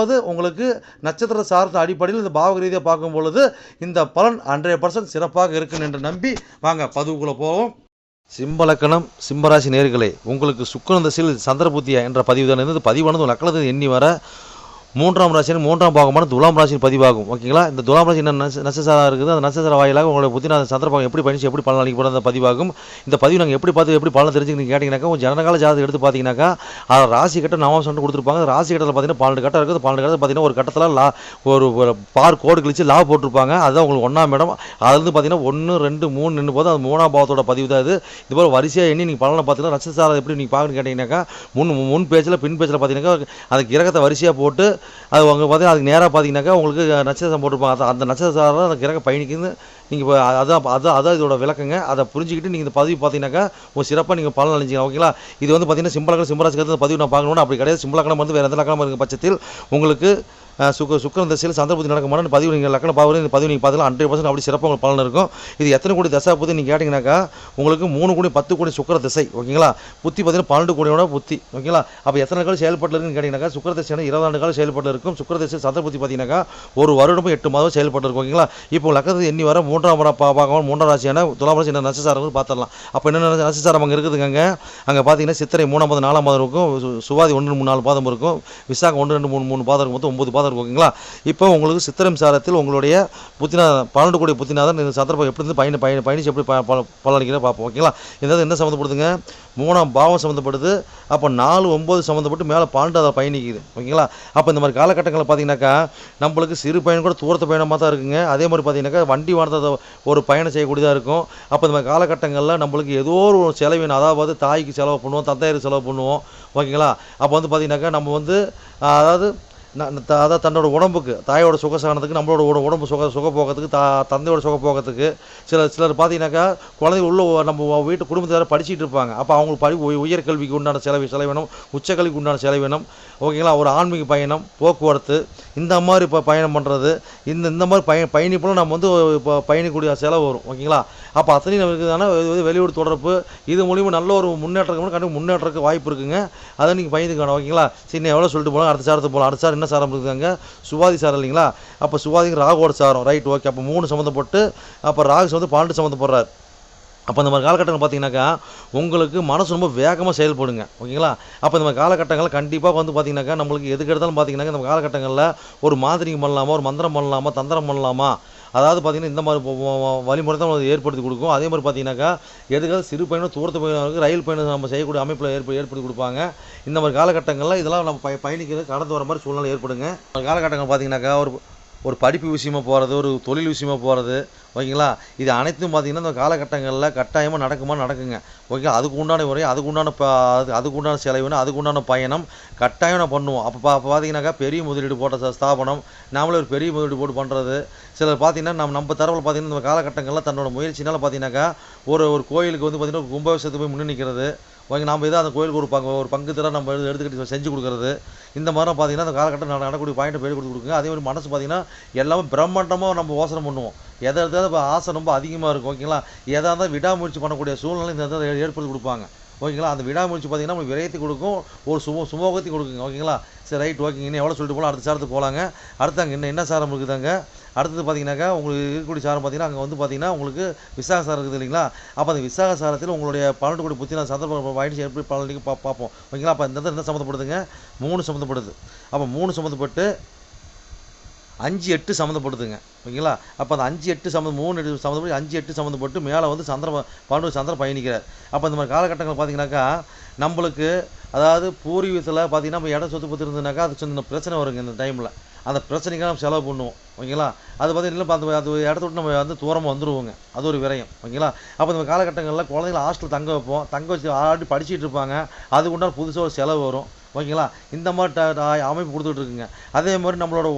அதாவது உங்களுக்கு நட்சத்திர சார்ந்த அடிப்படையில் இந்த பாவக ரீதியாக பார்க்கும் பொழுது இந்த பலன் ஹண்ட்ரட் பர்சன்ட் சிறப்பாக இருக்குன்னு என்று நம்பி வாங்க பதிவுக்குள்ளே போவோம். சிம்பலக்கணம் சிம்பராசி நேர்களே உங்களுக்கு சுக்கரன் தசையில் சந்திரபுத்தியா என்ற பதிவு தான் இருந்தது. பதிவானது நக்கலது எண்ணி வர மூன்றாம் ராசியின் மூன்றாம் பாகமான துலாம் ராசியின் பதிவாகும். ஓகேங்களா? இந்த துலாம் ராசி என்ன நட்ச- இருக்குது? அந்த நட்சத்திர வாயிலாக உங்களுடைய புத்திநாத சந்திரபாகம் எப்படி பயணிச்சு எப்படி பலன் அளிக்க போகிற அந்த பதிவாகும். இந்த பதிவு நாங்கள் எப்படி பார்த்து எப்படி பலன் தெரிஞ்சுக்கணும் கேட்டிங்கனாக்கா உங்கள் ஜனகால ஜாதகம் எடுத்து பார்த்தீங்கன்னாக்கா அதை ராசி கட்ட நவம் சொல்லிட்டு கொடுத்துருப்பாங்க. அந்த ராசி கட்டத்தில் பார்த்தீங்கன்னா பன்னெண்டு கட்டம் இருக்குது. பன்னெண்டு கட்டத்தில் பார்த்தீங்கன்னா ஒரு கட்டத்தில் லா ஒரு ஒரு பார் கோடு கழிச்சு லா போட்டிருப்பாங்க. அதுதான் உங்களுக்கு ஒன்றாம் இடம். அது வந்து பார்த்தீங்கன்னா ஒன்று ரெண்டு மூணு நின்று போது அது மூணாம் பாவத்தோட பதிவு தான் இது. இது போல் வரிசையாக எண்ணி நீங்கள் பலனை பார்த்தீங்கன்னா நட்சத்திரம் எப்படி நீங்கள் பார்க்கணும்னு கேட்டிங்கனாக்கா முன் முன் பேஜில் பின் பேஜில் பார்த்தீங்கன்னாக்கா அந்த கிரகத்தை வரிசையாக போட்டு அது அவங்க பார்த்தீங்கன்னா அதுக்கு நேராக பார்த்தீங்கன்னாக்கா உங்களுக்கு நட்சத்திரம் போட்டிருப்பாங்க. அது- அந்த நட்சத்திரம் அந்த கிரக பயணிக்குன்னு நீங்கள் இப்போ அதான் அதான் அதான் இதோட விளக்கங்க. அதை புரிஞ்சுக்கிட்டு நீங்கள் இந்த பதிவு பார்த்தீங்கன்னாக்கா ஒரு சிறப்பாக நீங்கள் பலன் அழிஞ்சிங்க ஓகேங்களா இது வந்து பார்த்தீங்கன்னா சிம்பளக்கணம் சிம்பராசிக்கிறது பதிவு நான் பார்க்கணும்னு அப்படி கிடையாது. சிம்பளக்கணம் வந்து வேறு எந்த லக்கணம் இருக்க பட்சத்தில் உங்களுக்கு சுக்க சுக்கர தசையில் சந்திரபுத்தி நடக்குமான பதிவு நீங்கள் லக்கணம் பார்க்குறது இந்த பதிவு நீங்கள் பார்த்தீங்கன்னா ஹண்ட்ரட் பர்சன்ட் அப்படி சிறப்பாக உங்களுக்கு பலன் இருக்கும். இது எத்தனை கோடி தசை புத்தி நீங்கள் கேட்டிங்கனாக்கா உங்களுக்கு மூணு கோடி பத்து கோடி சுக்கர திசை ஓகேங்களா? புத்தி பார்த்தீங்கன்னா பன்னெண்டு கோடியோட புத்தி ஓகேங்களா? அப்போ எத்தனை காலம் செயல்பட்டு இருக்குன்னு கேட்டிங்கனாக்கா சுக்கர திசை இருபது ஆண்டு காலம் செயல்பட்டு இருக்கும். சுக்கர திசை சந்திரபுத்தி பார்த்தீங்கன்னாக்கா ஒரு வருடமும் எட்டு மாதம் செயல்பட்டு இருக்கும் ஓகேங்களா? இப்போ லக்கணத்தில் எண்ணி வர மூன்றாம் படம் பார்க்கலாம் மூன்றாம் ராசியான துலாம் ராசி என்ன நட்சத்திரம் பார்த்துடலாம். அப்போ என்ன நட்சத்திரம் அங்கே இருக்குதுங்க அங்கே? அங்கே பார்த்தீங்கன்னா சித்திரை மூணாம் மாதம் நாலாம் மாதம் இருக்கும். சுவாதி ஒன்று மூணு நாலு பாதம் இருக்கும். விசாகம் ஒன்று ரெண்டு மூணு மூணு பாதம் இருக்கும். மொத்தம் ஒம்பது பாதம் இருக்கும் ஓகேங்களா? இப்போ உங்களுக்கு சித்திரம் சாரத்தில் உங்களுடைய புத்திநாதன் பன்னெண்டு கோடி புத்திநாதன் இந்த சந்தர்ப்பம் எப்படி இருந்து பயணி பயணி பயணிச்சு எப்படி ப- பார்ப்போம் ஓகேங்களா? இந்த என்ன சம்மந்தப்படுதுங்க? மூணாம் பாவம் சம்மந்தப்படுது. அப்போ நாலு ஒம்பது சம்மந்தப்பட்டு மேலே பன்னெண்டு அதை பயணிக்குது ஓகேங்களா? அப்போ இந்த மாதிரி காலகட்டங்களில் பார்த்தீங்கன்னாக்கா நம்மளுக்கு சிறு பயணம் கூட தூரத்து பயணமாக தான் இருக்குங்க. அதே மாதிரி பார்த்தீங்கன்னாக்கா வண்டி வாழ்ந்ததை ஒரு பயணம் செய்யக்கூடியதாக இருக்கும். அப்போ இந்த மாதிரி காலகட்டங்களில் நம்மளுக்கு ஏதோ ஒரு செலவின அதாவது தாய்க்கு செலவு பண்ணுவோம் தந்தையருக்கு செலவு பண்ணுவோம் ஓகேங்களா? அப்போ வந்து பார்த்தீங்கன்னாக்கா நம்ம வந்து அதாவது அதான் அதாவது தன்னோட உடம்புக்கு தாயோட சுகசானத்துக்கு நம்மளோட உடம்பு சுக சுகப்போக்கத்துக்கு தா தந்தையோட சுகப்போகத்துக்கு சில சிலர் பார்த்தீங்கன்னாக்கா குழந்தை உள்ள நம்ம வீட்டு குடும்பத்தார் படிச்சுட்டு இருப்பாங்க. அப்போ அவங்களுக்கு படி உயர்கல்விக்கு உண்டான செலவு செலவினம் உச்சக்கல்விக்கு உண்டான செலவினம் ஓகேங்களா? ஒரு ஆன்மீக பயணம் போக்குவரத்து இந்த மாதிரி இப்போ பயணம் பண்ணுறது இந்த இந்த மாதிரி பய பயணிப்பெல்லாம் நம்ம வந்து இப்போ பயணிக்கூடிய செலவு வரும் ஓகேங்களா? அப்போ அத்தனையும் நமக்கு தானே வெளியூர் தொடர்பு இது மூலியமாக நல்ல ஒரு முன்னேற்றம் கண்டிப்பாக முன்னேற்றத்துக்கு வாய்ப்பு இருக்குங்க. அதை நீங்கள் பயந்துக்கணும் ஓகேங்களா? சரி நான் எவ்வளோ சொல்லிட்டு போகலாம் அடுத்த சாரத்துக்கு போகலாம். அடுத்த சார் என்ன சாரம் இருக்குதுங்க சுவாதி சாரம் இல்லைங்களா? அப்போ சுவாதிக்கு ராகோட சாரம். ரைட் ஓகே அப்போ மூணு சம்மந்தப்பட்டு அப்போ ராகு வந்து பன்னெண்டு சம்மந்தப்படுறாரு அப்போ இந்த மாதிரி காலகட்டங்கள் பார்த்தீங்கன்னாக்கா உங்களுக்கு மனசு ரொம்ப வேகமாக செயல்படுங்க. ஓகேங்களா? அப்போ இந்த மாதிரி காலகட்டங்களில் கண்டிப்பாக வந்து பார்த்தீங்கன்னாக்கா நம்மளுக்கு எதுக்கு எடுத்தாலும் பார்த்தீங்கன்னாக்கா இந்த காலகட்டங்களில் ஒரு மாதிரி பண்ணலாமா? ஒரு மந்திரம் பண்ணலாமா? தந்திரம் பண்ணலாமா? அதாவது பார்த்தீங்கன்னா இந்த மாதிரி வழிமுறை தான் ஏற்படுத்தி கொடுக்கும். அதே மாதிரி பார்த்தீங்கன்னாக்கா எதுக்காக சிறு பயணம் தூரத்து பயணம் ரயில் பயணம் நம்ம செய்யக்கூடிய அமைப்பில் ஏற்ப ஏற்படுத்தி கொடுப்பாங்க. இந்த மாதிரி காலகட்டங்களில் இதெல்லாம் நம்ம பய பயணிக்கிறது கடந்து வர மாதிரி சூழ்நிலை ஏற்படுங்க. காலகட்டங்கள் பார்த்தீங்கன்னாக்கா ஒரு ஒரு படிப்பு விஷயமா போகிறது ஒரு தொழில் விஷயமா போகிறது ஓகேங்களா? இது அனைத்தும் பார்த்தீங்கன்னா இந்த காலகட்டங்களில் கட்டாயமாக நடக்குமா நடக்குங்க. ஓகே அதுக்கு உண்டான முறை அதுக்கு உண்டான ப அது அதுக்கு உண்டான செலவினம் அதுக்கு உண்டான பயணம் கட்டாயம் நான் பண்ணுவோம். அப்போ பா அப்போ பார்த்தீங்கன்னாக்கா பெரிய முதலீடு போட்ட ஸ்தாபனம் நாமளே ஒரு பெரிய முதலீடு போட்டு பண்ணுறது சிலர் பார்த்தீங்கன்னா நம்ம நம்ம தரவில் பார்த்தீங்கன்னா இந்த காலகட்டங்களில் தன்னோட முயற்சினால் பார்த்தீங்கன்னாக்கா ஒரு ஒரு கோயிலுக்கு வந்து பார்த்திங்கன்னா கும்பாபிஷத்துக்கு கும்பாபிஷேகத்துக்கு போய் முன்னே நிற்கிறது நாம் நம்ம ஏதோ அந்த கோயிலுக்கு ஒரு பங்கு ஒரு பங்கு திற நம்ம எடுத்துக்கிட்டு செஞ்சு கொடுக்குறது. இந்த மாதிரிலாம் பார்த்தீங்கன்னா அந்த காலகட்டம் நடக்கூடிய நடக்கக்கூடிய பாயிண்ட் பேர் கொடுத்து கொடுங்க அதே மாதிரி மனசு பார்த்தீங்கன்னா எல்லாமே பிரம்மாண்டமாக நம்ம யோசனை பண்ணுவோம். எதை எடுத்தாலும் இப்போ ஆசை ரொம்ப அதிகமாக இருக்கும் ஓகேங்களா? எதாக இருந்தால் விடாமுயற்சி பண்ணக்கூடிய சூழ்நிலை இந்த ஏற்படுத்தி கொடுப்பாங்க. ஓகேங்களா? அந்த விடாமுயற்சி பார்த்தீங்கன்னா உங்களுக்கு விரயத்தை கொடுக்கும். ஒரு சுமோ சுமோகத்தையும் கொடுக்குங்க. ஓகேங்களா? சரி ரைட் ஓகேங்க இன்னும் எவ்வளோ சொல்லிட்டு போகலாம் அடுத்த சாரத்துக்கு போகலாங்க அடுத்து அங்கே என்ன என்ன சாரம் இருக்குதாங்க? அடுத்தது பார்த்தீங்கன்னாக்கா உங்களுக்கு இருக்கக்கூடிய சாரம் பார்த்தீங்கன்னா அங்கே வந்து பார்த்தீங்கன்னா உங்களுக்கு விசாக சாரம் இருக்குது இல்லைங்களா? அப்போ அந்த விசாக சாரத்தில் உங்களுடைய பன்னெண்டு கோடி புத்தி நான் சந்தர்ப்பம் வாயிடுச்சு எப்படி பலனிக்கு பா பார்ப்போம். ஓகேங்களா? அப்போ இந்த என்ன சம்மந்தப்படுதுங்க? மூணு சம்மந்தப்படுது. அப்போ மூணு சம்மந்தப்பட்டு அஞ்சு எட்டு சம்மந்தப்படுதுங்க ஓகேங்களா? அப்போ அந்த அஞ்சு எட்டு சம்மந்தம் மூணு எட்டு சம்மந்தப்பட்டு அஞ்சு எட்டு சம்மந்தப்பட்டு மேலே வந்து சந்திர பன்னெண்டு சந்திரம் பயணிக்கிறார். அப்போ இந்த மாதிரி காலகட்டங்கள் பார்த்தீங்கன்னாக்கா நம்மளுக்கு அதாவது பூர்வீகத்தில் பார்த்தீங்கன்னா நம்ம இடம் சொத்து பத்து இருந்ததுனாக்கா அது சின்ன பிரச்சனை வருங்க இந்த டைமில் அந்த பிரச்சனைக்கு நம்ம செலவு பண்ணுவோம். ஓகேங்களா? அது பார்த்தீங்கன்னா அந்த அது இடத்த விட்டு நம்ம வந்து தூரமாக வந்துருவோங்க. அது ஒரு விரயம். ஓகேங்களா? அப்போ இந்த காலகட்டங்களில் குழந்தைங்கள ஹாஸ்டல் தங்க வைப்போம். தங்க வச்சு ஆடி படிச்சுட்டு இருப்பாங்க. அதுக்கு உண்டான புதுசாக ஒரு செலவு வரும். ஓகேங்களா? இந்த மாதிரி ட- ட- அமைப்பு கொடுத்துட்டு இருக்குங்க அதே மாதிரி நம்மளோட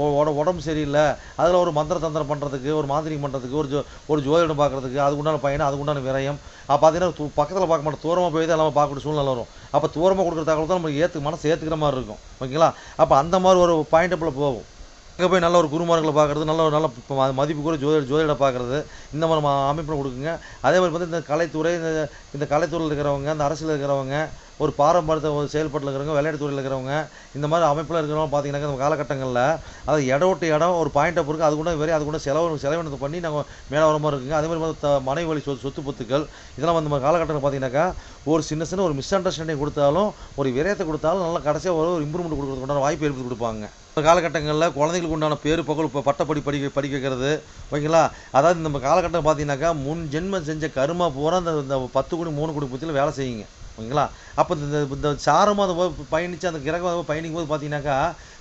உடம்பு சரியில்லை அதில் ஒரு மந்திர தந்திரம் பண்ணுறதுக்கு ஒரு மாந்திரிகம் பண்ணுறதுக்கு ஒரு ஜோ ஒரு ஜோதிடம் பார்க்குறதுக்கு அதுக்கு உண்டான பயணம் அதுக்கு உண்டான விரயம். அப்போ பார்த்தீங்கன்னா பக்கத்தில் பார்க்க மாட்டோம். தூரமாக போய் தான் எல்லாமே பார்க்கக்கூடிய சூழ்நிலை வரும். அப்போ தூரமாக கொடுக்குற தகவல் தான் நம்ம ஏற்று மனசு ஏற்றுக்கிற மாதிரி இருக்கும். ஓகேங்களா? அப்போ அந்த மாதிரி ஒரு பாயிண்டப்பில் போகும் அங்கே போய் நல்ல ஒரு குருமார்களை பார்க்குறது நல்ல ஒரு நல்ல ம- மதிப்பு கூட ஜோதி ஜோதிட பார்க்குறது இந்த மாதிரி அமைப்பில் கொடுக்குங்க. அதே மாதிரி வந்து இந்த கலைத்துறை இந்த இந்த கலைத்துறையில் இருக்கிறவங்க இந்த அரசியல் இருக்கிறவங்க ஒரு பாரம்பரியத்தை ஒரு செயல்பாட்டில் இருக்கிறவங்க விளையாட்டு துறையில் இருக்கிறவங்க இந்த மாதிரி அமைப்பில் இருக்கிறவங்க பார்த்தீங்கன்னாக்கா இந்த காலகட்டங்களில் அது இடம் விட்டு இடம் ஒரு பாயிண்ட் பொறுக்க அது கூட வெறும் அது கூட செலவு செலவினத்தை பண்ணி நாங்கள் மேலே வர மாதிரி இருக்குங்க. அதே மாதிரி த- மனைவி வழி சொத்து சொத்து பொத்துக்கள் இதெல்லாம் வந்து நம்ம காலகட்டத்தில் பார்த்தீங்கன்னாக்கா ஒரு சின்ன சின்ன ஒரு மிஸ் அண்டர்ஸ்டாண்டிங் கொடுத்தாலும் ஒரு விரயத்தை கொடுத்தாலும் நல்லா கடைசியாக ஒரு ஒரு இம்ப்ரூவ்மெண்ட் கொடுக்குறதுக்கு உண்டான வாய்ப்பு ஏற்படுத்தி கொடுப்பாங்க. இப்போ காலகட்டங்களில் குழந்தைகளுக்கு உண்டான பேர் புகழ் இப்போ பட்டப்படி படிக்க படிக்க வைக்கிறது ஓகேங்களா? அதாவது நம்ம காலகட்டம் பார்த்தீங்கன்னாக்கா முன் ஜென்மம் செஞ்ச கருமா பூரா அந்த இந்த பத்து கோடி மூணு கோடி புத்தியில் வேலை செய்யுங்க. ஓகேங்களா? அப்போ இந்த இந்த சாரமாக அதை பயணித்து அந்த கிரகம் பயணிக்கும் போது பார்த்தீங்கன்னாக்கா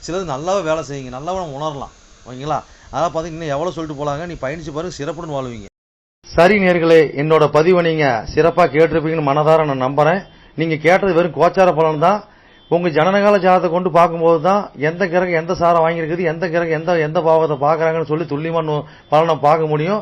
சிலது நல்லாவே வேலை செய்யுங்க. நல்லாவே நம்ம உணரலாம். ஓகேங்களா? அதான் பார்த்தீங்கன்னா இன்னும் எவ்வளோ சொல்லிட்டு போகலாங்க நீ பயணித்து பாருங்க சிறப்புடன் வாழ்வீங்க. சரி நேர்களே என்னோட பதிவை நீங்கள் சிறப்பாக கேட்டிருப்பீங்கன்னு மனதார நான் நம்புகிறேன் நீங்கள் கேட்டது வெறும் கோச்சார பலன் தான். உங்கள் ஜனனகால ஜாதத்தை கொண்டு பார்க்கும்போது தான் எந்த கிரகம் எந்த சாரம் வாங்கியிருக்குது எந்த கிரகம் எந்த எந்த பாவத்தை பார்க்குறாங்கன்னு சொல்லி துல்லியமான பலனை பார்க்க முடியும்.